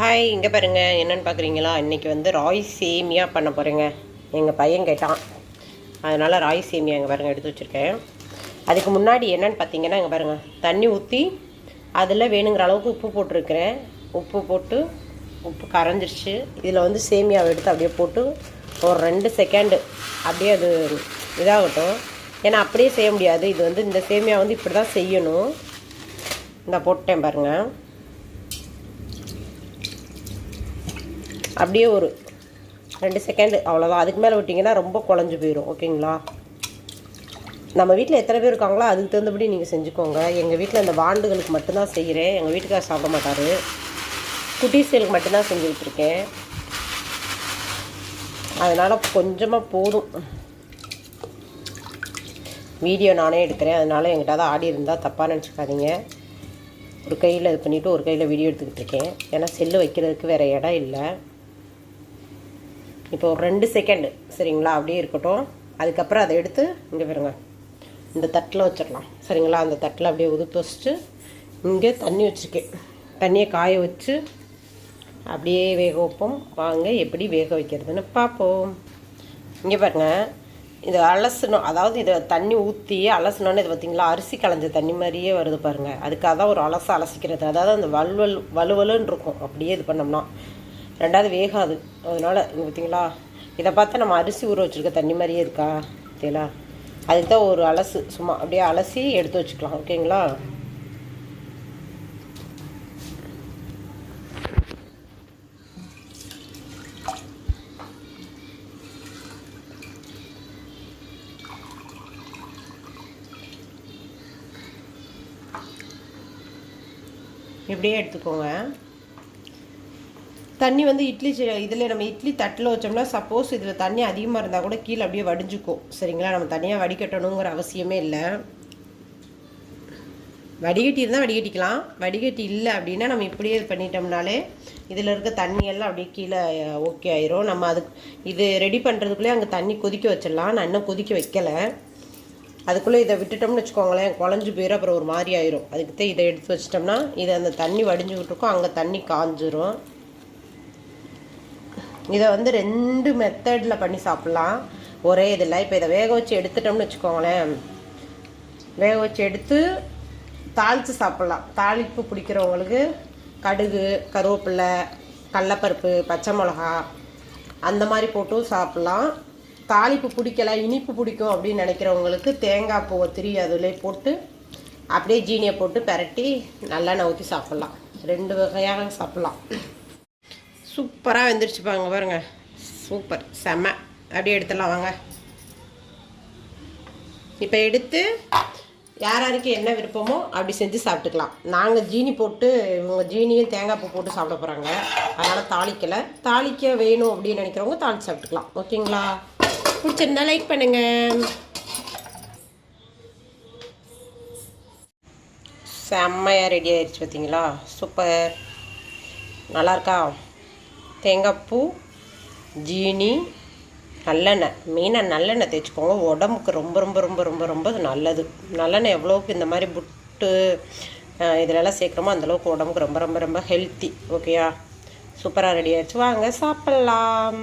Hi இங்கே பாருங்க. என்னன்னு பார்க்குறீங்களா இன்றைக்கி வந்து ராய் சேமியா பண்ண போகிறேங்க எங்கள் பையன் கேட்டான். அதனால் ராய் சேமியா இங்கே பாருங்கள் எடுத்து வச்சுருக்கேன். அதுக்கு முன்னாடி என்னன்னு பார்த்தீங்கன்னா இங்கே பாருங்கள் தண்ணி ஊற்றி அதில் வேணுங்கிற அளவுக்கு உப்பு போட்டிருக்கிறேன். உப்பு போட்டு உப்பு கரைஞ்சிருச்சு. இதில் வந்து சேமியாவை எடுத்து அப்படியே போட்டு ஒரு ரெண்டு செகண்டு அப்படியே அது இதாகட்டும். ஏன்னா அப்படியே செய்ய முடியாது. இது வந்து இந்த சேமியா வந்து இப்படி தான் செய்யணும். இந்த போட்டேன் பாருங்கள் அப்படியே ஒரு ரெண்டு செகண்டு அவ்வளோதான் அதுக்கு மேலே விட்டிங்கன்னா ரொம்ப குழஞ்சி போயிடும் ஓகேங்களா? நம்ம வீட்டில் எத்தனை பேர் இருக்காங்களோ அதுக்கு தகுந்தபடி நீங்கள் செஞ்சுக்கோங்க. எங்கள் வீட்டில் இந்த வாண்டுகளுக்கு மட்டும்தான் செய்கிறேன் எங்கள் வீட்டுக்கார சாப்பிட மாட்டார். குட்டீஸ்களுக்கு மட்டும்தான் செஞ்சுக்கிட்டுருக்கேன் அதனால் கொஞ்சமாக போதும். வீடியோ நானே எடுக்கிறேன். அதனால் எங்கிட்ட தான் ஆடி இருந்தால் தப்பாக நினச்சிக்காதீங்க. ஒரு கையில் இது பண்ணிவிட்டு ஒரு கையில் வீடியோ எடுத்துக்கிட்டு இருக்கேன். ஏன்னா செல்லு வைக்கிறதுக்கு வேறு இடம் இல்லை. இப்போ ஒரு ரெண்டு செகண்டு சரிங்களா? அப்படியே இருக்கட்டும். அதுக்கப்புறம் அதை எடுத்து இங்கே பாருங்க. இந்த தட்டில் வச்சிடலாம். சரிங்களா? அந்த தட்டில் அப்படியே உதுத்து வச்சுட்டு இங்கே தண்ணி வச்சுருக்கேன். தண்ணியை காய வச்சு அப்படியே வேக வைப்போம். வாங்க எப்படி வேக வைக்கிறதுன்னு பார்ப்போம். இங்கே பாருங்க. இது அலசணும். அதாவது இதை தண்ணி ஊற்றி அலசணுன்னு இது பார்த்தீங்களா அரிசி களைஞ்ச தண்ணி மாதிரியே வருது பாருங்கள் அதுக்காக தான் ஒரு அலச அலசிக்கிறது. அதாவது அந்த வலுவல் வலுவலுன்னு இருக்கும். அப்படியே இது பண்ணோம்னா. ரெண்டாவது வேகாது அதனால் இங்கே பார்த்தீங்களா இதை பார்த்தா நம்ம அரிசி ஊற வச்சுருக்க தண்ணி மாதிரியே இருக்கா? பார்த்தீங்களா? அதுக்கு தான் ஒரு அலசு. சும்மா அப்படியே அலசி எடுத்து வச்சுக்கலாம். ஓகேங்களா? இப்படியே எடுத்துக்கோங்க. தண்ணி வந்து இட்லி இதில் நம்ம இட்லி தட்டில் வச்சோம்னா சப்போஸ் இதில் தண்ணி அதிகமாக இருந்தால் கூட கீழே அப்படியே வடிஞ்சுக்கும். சரிங்களா? நம்ம தனியாக வடிகட்டணுங்கிற அவசியமே இல்லை. வடிகட்டி இருந்தால் வடிகட்டிக்கலாம். வடிகட்டி இல்லை அப்படின்னா நம்ம இப்படியே இது பண்ணிட்டோம்னாலே இதில் இருக்க தண்ணியெல்லாம் அப்படியே கீழே ஓகே ஆயிரும். நம்ம அதுக்கு இது ரெடி பண்ணுறதுக்குள்ளே அங்கே தண்ணி கொதிக்க வச்சிடலாம். நான் இன்னும் கொதிக்க வைக்கலை. அதுக்குள்ளே இதை விட்டுட்டோம்னு வச்சுக்கோங்களேன் குழஞ்சி போயிடும் அப்புறம் ஒரு மாதிரி ஆயிரும். அதுக்கு தான் இதை எடுத்து வச்சிட்டோம்னா இதை அந்த தண்ணி வடிஞ்சு விட்டுருக்கோம். அங்கே தண்ணி காஞ்சிரும். இதை வந்து ரெண்டு மெத்தடில் பண்ணி சாப்பிட்லாம். ஒரே இதில். இப்போ இதை வேக வச்சு எடுத்துட்டோம்னு வச்சுக்கோங்களேன். வேக வச்சு எடுத்து தாளித்து சாப்பிட்லாம். தாளிப்பு பிடிக்கிறவங்களுக்கு கடுகு கருவேப்பிலை கடலப்பருப்பு பச்சை மிளகா அந்த மாதிரி போட்டும் சாப்பிட்லாம். தாளிப்பு பிடிக்கல இனிப்பு பிடிக்கும் அப்படின்னு நினைக்கிறவங்களுக்கு தேங்காய் பூவை திரி அதில் போட்டு அப்படியே ஜீனியை போட்டு பெரட்டி நல்லெண்ணெய் ஊற்றி சாப்பிட்லாம். ரெண்டு வகையாக சாப்பிட்லாம். சூப்பராக வெந்துருச்சு பாருங்க சூப்பர். செம்ம அப்படியே எடுத்துடலாம் வாங்க. இப்போ எடுத்து யார் யாருக்கு என்ன விருப்பமோ அப்படி செஞ்சு சாப்பிட்டுக்கலாம். நாங்கள் ஜீனி போட்டு இவங்க ஜீனியும் தேங்காய் பூ போட்டு சாப்பிட போகிறாங்க அதனால் தாளிக்கலை. தாளிக்க வேணும் அப்படின்னு நினைக்கிறவங்க தாளித்து சாப்பிட்டுக்கலாம். ஓகேங்களா? பிடிச்சிருந்தா லைக் பண்ணுங்கள் செம்மையாக ரெடி ஆயிடுச்சு பார்த்தீங்களா சூப்பர். நல்லாயிருக்கா தேங்காய்ப்பூ தேங்காய் பூ ஜீனி நல்லெண்ணெய். மெயினாக நல்லெண்ணெய் தேய்ச்சிக்கோங்க. உடம்புக்கு ரொம்ப ரொம்ப ரொம்ப ரொம்ப ரொம்ப நல்லது. நல்லெண்ணெய் எவ்வளோக்கு இந்த மாதிரி புட்டு இதிலெல்லாம் சேர்க்குறோமோ அந்தளவுக்கு உடம்புக்கு ரொம்ப ரொம்ப ரொம்ப ஹெல்த்தி ஓகேயா சூப்பராக ரெடி ஆயிடுச்சு. வாங்க சாப்பிட்லாம்.